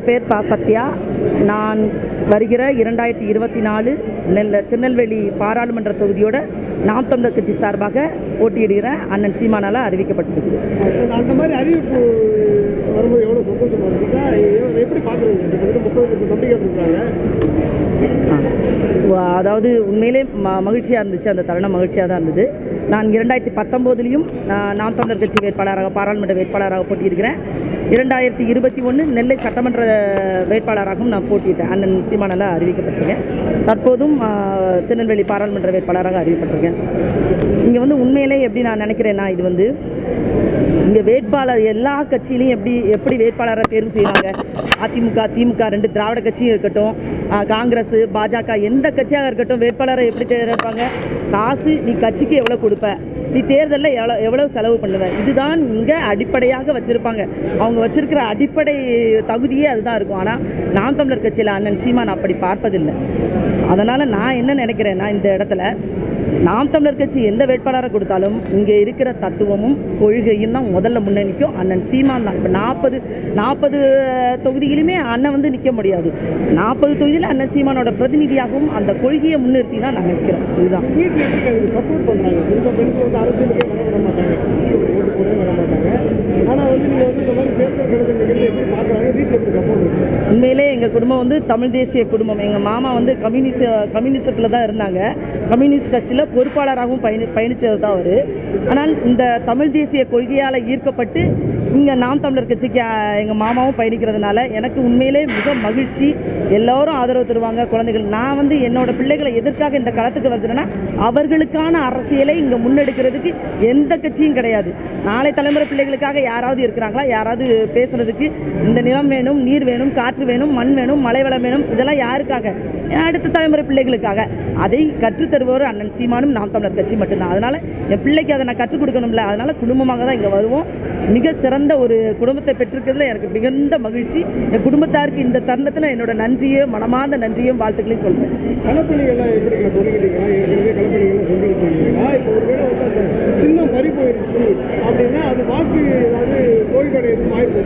என் பேர் பா சத்யா. நான் வருகிற இரண்டாயிரத்தி இருபத்தி நாலு நெல்ல திருநெல்வேலி பாராளுமன்ற தொகுதியோட நாம் தமிழர் கட்சி சார்பாக போட்டியிடுகிற அண்ணன் சீமானால் அறிவிக்கப்பட்டிருக்குது. அந்த- மாதிரி அறிவிப்பு வரும்போது எவ்வளோ சந்தோஷமா இருக்குதா? எப்படி பார்க்குறீங்க கிட்டத்தட்ட முப்பது லட்சம் தம்பிகள் இருக்காங்க. அதாவது உண்மையிலே ம மகிழ்ச்சியாக இருந்துச்சு. அந்த தருணம் மகிழ்ச்சியாக தான் இருந்தது. நான் இரண்டாயிரத்தி பத்தொம்போதுலேயும் நாம் தமிழர் கட்சி வேட்பாளராக பாராளுமன்ற வேட்பாளராக போட்டியிடுகிறேன். இரண்டாயிரத்தி இருபத்தி ஒன்று நெல்லை சட்டமன்ற வேட்பாளராகவும் நான் போட்டியிட்டேன் அண்ணன் சீமானால் அறிவிக்கப்பட்டிருக்கேன். தற்போதும் திருநெல்வேலி பாராளுமன்ற வேட்பாளராக அறிவிக்கப்பட்டிருக்கேன். இங்கே வந்து உண்மையிலே எப்படி நான் நினைக்கிறேன்னா இது வந்து இங்கே வேட்பாளர் எல்லா கட்சியிலையும் எப்படி எப்படி வேட்பாளராக தேர்வு செய்வாங்க? அதிமுக திமுக ரெண்டு திராவிட கட்சியும் இருக்கட்டும் காங்கிரஸ் பாஜக எந்த கட்சியாக இருக்கட்டும் வேட்பாளரை எப்படி தேர்ந்தெடுப்பாங்க? காசு நீ கட்சிக்கு எவ்வளோ கொடுப்ப? நீ தேர்தலில் எவ்வளோ எவ்வளோ செலவு பண்ணுவேன் இதுதான் இங்கே அடிப்படையாக வச்சுருப்பாங்க. அவங்க வச்சுருக்கிற அடிப்படை தகுதியே அதுதான் இருக்கும். ஆனால் நாம் தமிழர் கட்சியில் அண்ணன் சீமான் அப்படி பார்ப்பதில்லை. அதனால் நான் என்ன நினைக்கிறேன்னா இந்த இடத்துல நாம் தமிழர் கட்சி எந்த வேட்பாளரை கொடுத்தாலும் இங்கே இருக்கிற தத்துவமும் கொள்கையும் தான் முதல்ல முன்னே நிற்கும். அண்ணன் சீமான் தான். இப்போ நாற்பது நாற்பது தொகுதியிலுமே அண்ணன் வந்து நிற்க முடியாது. நாற்பது தொகுதியில் அண்ணன் சீமானோட பிரதிநிதியாகவும் அந்த கொள்கையை முன்னிறுத்தி தான் நாங்கள் நிற்கிறோம் இதுதான் வீட்டில் எப்படி அதுக்கு சப்போர்ட் பண்ணுறாங்க குறிப்பாக பெண்கள் வந்து அரசியலுக்கே வர விட மாட்டாங்க ஒரு ஓட்டு போடவே வர மாட்டாங்க ஆனால் வந்து நீங்கள் வந்து இந்த மாதிரி தேர்தல் கடத்தல் நிகழ்ச்சி எப்படி பார்க்குறாங்க வீட்டில் எப்படி சப்போர்ட் பண்ணுறாங்க உண்மையிலே எங்கள் குடும்பம் வந்து தமிழ் தேசிய குடும்பம். எங்கள் மாமா வந்து கம்யூனிஸ்ட் கம்யூனிஸ்டத்தில் தான் இருந்தாங்க. கம்யூனிஸ்ட் கட்சியில் பொறுப்பாளராகவும் பயணி பயணித்தவர் தான் அவர். ஆனால் இந்த தமிழ் தேசிய கொள்கையால் ஈர்க்கப்பட்டு இங்கே நாம் தமிழர் கட்சிக்கு எங்கள் மாமாவும் பயணிக்கிறதுனால எனக்கு உண்மையிலே மிக மகிழ்ச்சி. எல்லோரும் ஆதரவு தருவாங்க குழந்தைகள். நான் வந்து என்னோட பிள்ளைகளை எதற்காக இந்த களத்துக்கு வருதுன்னா அவர்களுக்கான அரசியலை இங்கே முன்னெடுக்கிறதுக்கு எந்த கட்சியும் கிடையாது. நாளை தலைமுறை பிள்ளைகளுக்காக யாராவது இருக்கிறாங்களா? யாராவது பேசுறதுக்கு இந்த நிலம் வேணும் நீர் வேணும் காற்று வேணும் மண் வேணும் மலை வளம் வேணும் இதெல்லாம் யாருக்காக? அடுத்த தலைமுறை பிள்ளைகளுக்காக. அதை கற்றுத்தருபவர் அண்ணன் சீமானும் நாம் தமிழர் கட்சி மட்டும்தான். அதனால் என் பிள்ளைக்கு அதை நான் கற்றுக் கொடுக்கணும்ல. அதனால் குடும்பமாக தான் இங்கே வருவோம். மிக சிறந்த ஒரு குடும்பத்தை பெற்றிருக்கிறதுல எனக்கு மிகுந்த மகிழ்ச்சி. என் குடும்பத்தாருக்கு இந்த தருணத்தில் என்னோட நன்றியும் மனமார்ந்த நன்றியும் வாழ்த்துக்களையும் சொல்கிறேன் களப்பணிகள்லாம் எப்படி தொடங்கிட்டீங்களா ஏற்கனவே களப்பணிகள்லாம் செஞ்சுக்கிட்டு இருக்கீங்களா? இப்போ ஒருவேளை வந்து சின்னம் பறி போயிருச்சு அப்படின்னா அது வாக்கு ஏதாவது கோயில்கடை எதுவும் வாய்ப்பு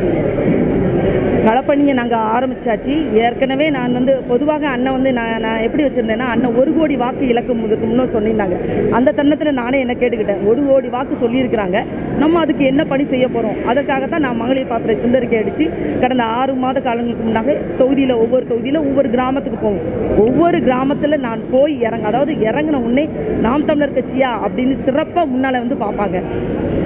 களப்பணியை நாங்கள் ஆரம்பிச்சாச்சு. ஏற்கனவே நான் வந்து பொதுவாக அண்ணன் வந்து நான் நான் எப்படி வச்சுருந்தேன்னா அண்ணன் ஒரு கோடி வாக்கு இலக்கு இருக்கும்னு சொன்னிருந்தாங்க சொல்லியிருந்தாங்க. அந்த தருணத்தில் நானே என்ன கேட்டுக்கிட்டேன். ஒரு கோடி வாக்கு சொல்லியிருக்கிறாங்க. நம்ம அதுக்கு என்ன பணி செய்ய போகிறோம் அதற்காகத்தான் நான் மகளிர் பாசறை துண்டறிக்கை அடித்து கடந்த ஆறு மாத காலங்களுக்கு முன்னாக தொகுதியில் ஒவ்வொரு தொகுதியில் ஒவ்வொரு கிராமத்துக்கு போகும் ஒவ்வொரு கிராமத்தில் நான் போய் இறங்க அதாவது இறங்கின உடனே நாம் தமிழர் கட்சியா அப்படின்னு சிறப்பாக முன்னால் வந்து பார்ப்பாங்க.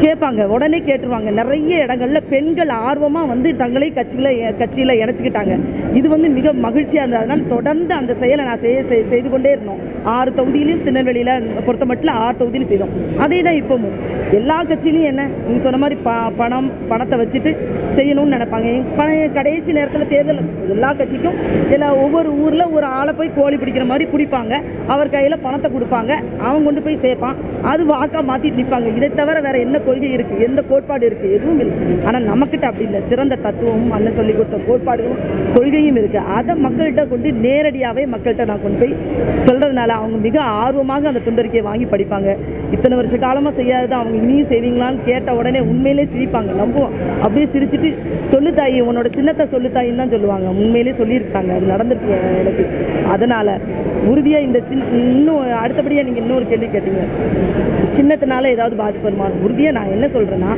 கேட்பாங்க. உடனே கேட்டுருவாங்க. நிறைய இடங்கள்ல பெண்கள் ஆர்வமாக வந்து தங்களை கட்சியில் கட்சியில் இணைச்சிக்கிட்டாங்க. இது வந்து மிக மகிழ்ச்சியாக இருந்தது. அதனால் தொடர்ந்து அந்த செயலை நான் செய்ய செய்- செய்து கொண்டே இருந்தோம். ஆறு தொகுதியிலையும் திருநெல்வேலியில் பொறுத்த மட்டும் ஆறு தொகுதியிலும் செய்தோம். அதே தான் இப்போவும். எல்லா கட்சியிலையும் என்ன? நீங்கள் சொன்ன மாதிரி ப பணம் பணத்தை வச்சுட்டு செய்யணும்னு நினைப்பாங்க. எங்க பண கடைசி நேரத்தில் தேர்தல் எல்லா கட்சிக்கும் எல்லா ஒவ்வொரு ஊரில் ஒரு ஆளை போய் கோழி பிடிக்கிற மாதிரி பிடிப்பாங்க. அவர் கையில் பணத்தை கொடுப்பாங்க. அவன் கொண்டு போய் சேர்ப்பான். அது வாக்காக மாற்றிட்டு நிற்பாங்க இதை தவிர வேறு என்ன கொள்கை இருக்குது எந்த கோட்பாடு இருக்குது எதுவும் இல்லை. ஆனால் நம்மக்கிட்ட அப்படி இல்லை. சிறந்த தத்துவமும் அண்ணன் சொல்லி கொடுத்த கோட்பாடுகளும் கொள்கையும் இருக்குது அதை மக்கள்கிட்ட கொண்டு நேரடியாகவே மக்கள்கிட்ட நான் கொண்டு போய் சொல்கிறதுனால அவங்க மிக ஆர்வமாக அந்த துண்டறிக்கையை வாங்கி படிப்பாங்க. இத்தனை வருஷ காலமாக செய்யாதது அவங்க இனியும் செய்வீங்களான்னு கேட்ட உடனே உண்மையிலே சிரிப்பாங்க. நம்புவோம். அப்படியே சிரிச்சு சொல்லு தாயி உன்னோட சின்னத்தை சொல்லு தாயின்னு தான் சொல்லுவாங்க. உண்மையிலே சொல்லியிருக்காங்க. அது நடந்திருக்கு எனக்கு. அதனால் உறுதியாக இந்த சின் இன்னும் அடுத்தபடியாக நீங்கள் இன்னொரு கேள்வி கேட்டீங்க. சின்னத்தினால ஏதாவது பாதிப்பு வருமானம் உறுதியாக நான் என்ன சொல்கிறேன்னா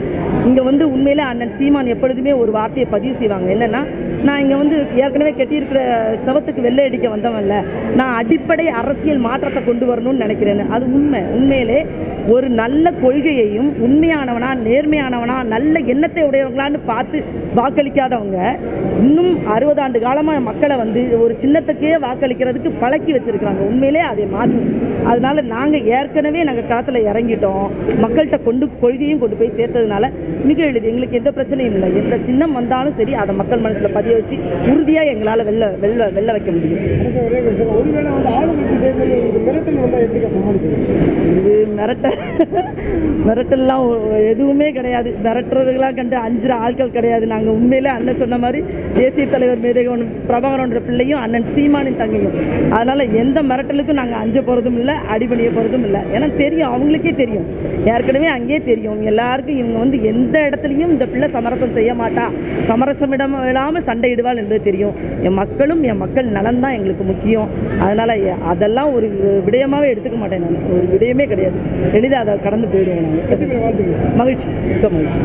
இங்கே வந்து உண்மையிலே அண்ணன் சீமான் எப்பொழுதுமே ஒரு வார்த்தையை பதிவு செய்வாங்க. என்னென்னா நான் இங்கே வந்து ஏற்கனவே கட்டியிருக்கிற சவத்துக்கு வெள்ளை அடிக்க வந்தவன்ல நான் அடிப்படை அரசியல் மாற்றத்தை கொண்டு வரணும்னு நினைக்கிறேன்னு. அது உண்மை. உண்மையிலே ஒரு நல்ல கொள்கையையும் உண்மையானவனா நேர்மையானவனா நல்ல எண்ணத்தை உடையவங்களான்னு பார்த்து வாக்களிக்காதவங்க இன்னும் அறுபது ஆண்டு காலமாக மக்களை வந்து ஒரு சின்னத்துக்கே வாக்களிக்கிறதுக்கு பழக்கி வச்சிருக்கிறாங்க உண்மையிலே அதை மாற்றணும் அதனால நாங்கள் ஏற்கனவே நாங்கள் களத்தில் இறங்கிட்டோம். மக்கள்கிட்ட கொண்டு கொள்கையும் கொண்டு போய் சேர்த்ததுனால மிக எளிது. எங்களுக்கு எந்த பிரச்சனையும் இல்லை. எந்த சின்னம் வந்தாலும் சரி அதை மக்கள் மனசில் பதிய வச்சு உறுதியாக எங்களால் வெளில வெளில வெளில வைக்க முடியும். மிரட்டல் இது மிரட்ட மிரட்டல்லாம் எதுவுமே கிடையாது. மிரட்டுறதுலாம் கண்டு அஞ்சுற ஆட்கள் கிடையாது. நாங்கள் உண்மையிலே அண்ணன் சொன்ன மாதிரி தேசிய தலைவர் மேதகவன் பிரபாகரனோட பிள்ளையும் அண்ணன் சீமானின் தங்கையும். அதனால் எந்த மிரட்டலுக்கும் நாங்கள் அஞ்ச போகிறதும் இல்லை அடிபணிய போகிறதும் இல்லை. ஏன்னா தெரியும் அவங்களுக்கே தெரியும். ஏற்கனவே அங்கேயே தெரியும். எல்லாருக்கும் இவங்க வந்து எந்த இடத்துலையும் இந்த பிள்ளை சமரசம் செய்ய மாட்டா. சமரசம் இடம் இல்லாமல் சண்டை சண்டையிடுவாள் என்பது தெரியும். என் மக்களும் என் மக்கள் நலன் தான் எங்களுக்கு முக்கியம். அதனால் அதெல்லாம் ஒரு விடயமாகவே எடுத்துக்க மாட்டேன் நான். ஒரு விடயமே கிடையாது. எளிதாக அதை கடந்து போயிடுவோம் நாங்கள் மகிழ்ச்சி. மிக்க மகிழ்ச்சி.